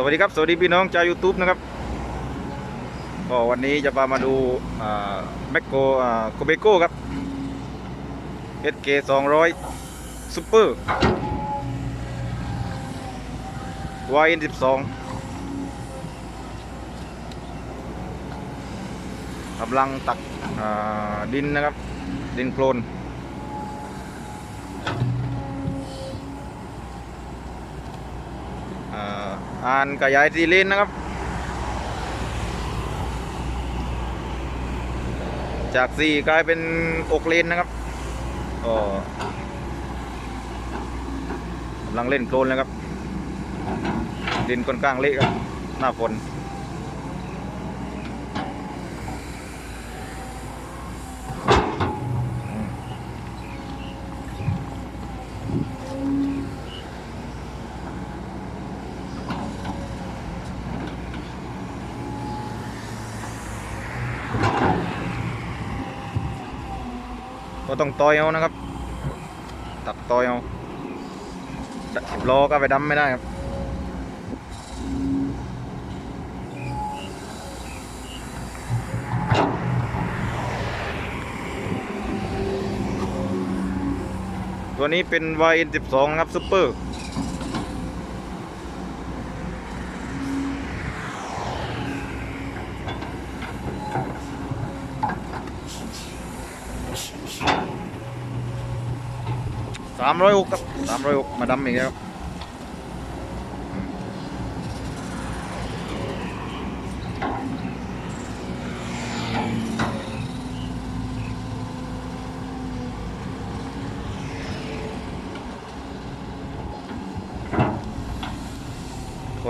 สวัสดีครับ สวัสดีพี่น้องชาว YouTube นะครับก็วันนี้จะพามาดูแมคโครโคเบโก้ครับ SK 200 Super YN 12กำลังตักดินนะครับ ดินโคลน อ่านขยายซีเลนนะครับ จากสี่กลายเป็นอกเลนนะครับก็กำลังเล่นโคลนนะครับดินค่อนข้างเละครับหน้าฝน ก็ต้องต่อยเอานะครับ ตักต่อยเอาจะสิบล้อก็ไปดำไม่ได้ครับตัวนี้เป็น YN12 ครับซุปเปอร์ สามร้อยหกครับสามร้อยหกมาดำอีกแล้ว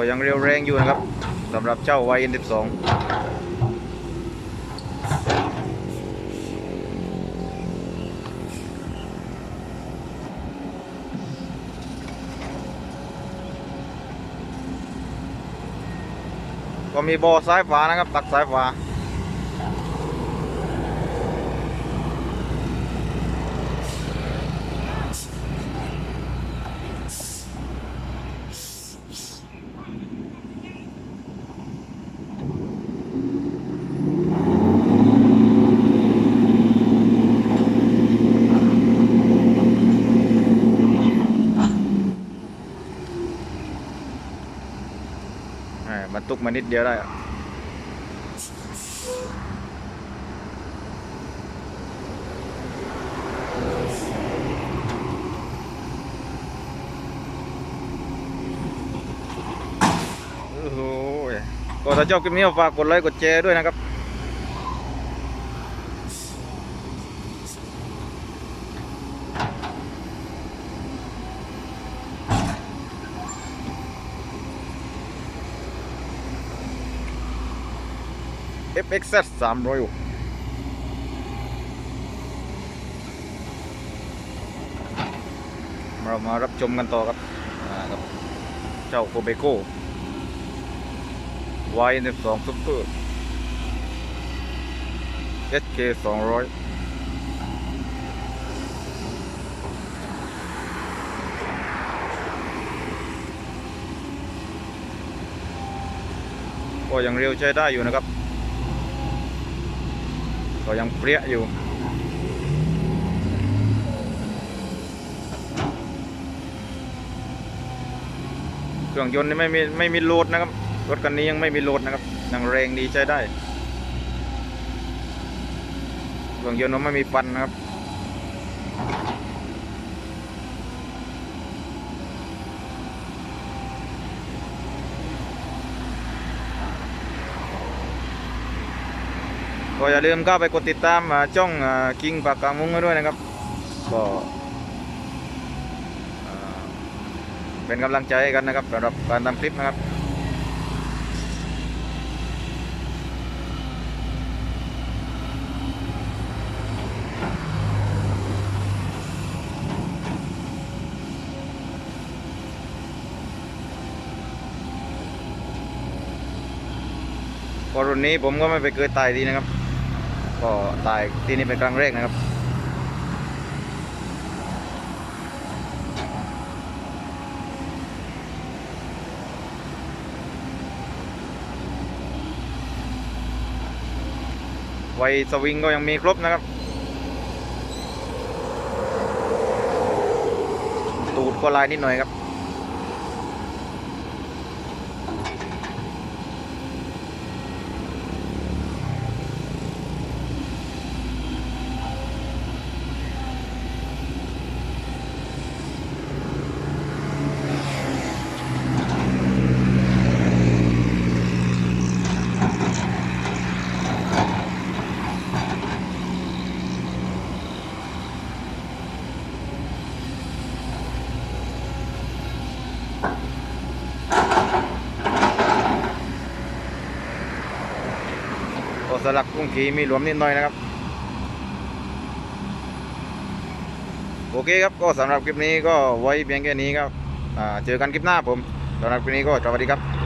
ก็ยังเรียวแรงอยู่นะครับสำหรับเจ้า YN12 ก็มีบอซ้ายฝานะครับ ตักซ้ายฝาแห มานิดเดียวได้อะโอ้โหก็ถ้าชอบคลิปนี้ฝากกดไลค์กดแชร์ด้วยนะครับ FXZ 300เรามารับชมกันต่อครับอ่ากับ เจ้าโคเบโก้ Y12 Super SK 200ก็ยังเร็วใช้ได้อยู่นะครับ ก็ยังเปรี้ยอยู่ เครื่องยนต์นี่ไม่มีไม่มีโหลดนะครับ รถคันนี้ยังไม่มีโหลดนะครับยังแรงดีใช้ได้ เครื่องยนต์มันไม่มีปันนะครับ ก็อย่าลืมเข้าไปกดติดตามอ่าช่องคิงปากกางมุ้งให้ด้วยนะครับ ก็เป็นกำลังใจกันนะครับสำหรับการทำคลิปนะครับพอรุ่นนี้ผมก็ไม่ไปเคยตายทีนะครับ ก็ตายที่นี่เป็นครั้งแรกนะครับไวสวิงก็ยังมีครบนะครับ ตูดก็ลายนิดหน่อยครับ ลักกุ้งกีมีหลวมนิดหน่อยนะครับ โอเคครับก็สำหรับคลิปนี้ก็ไว้เพียงแค่นี้ครับเจอกันคลิปหน้าผมสำหรับคลิปนี้ก็สวัสดีครับ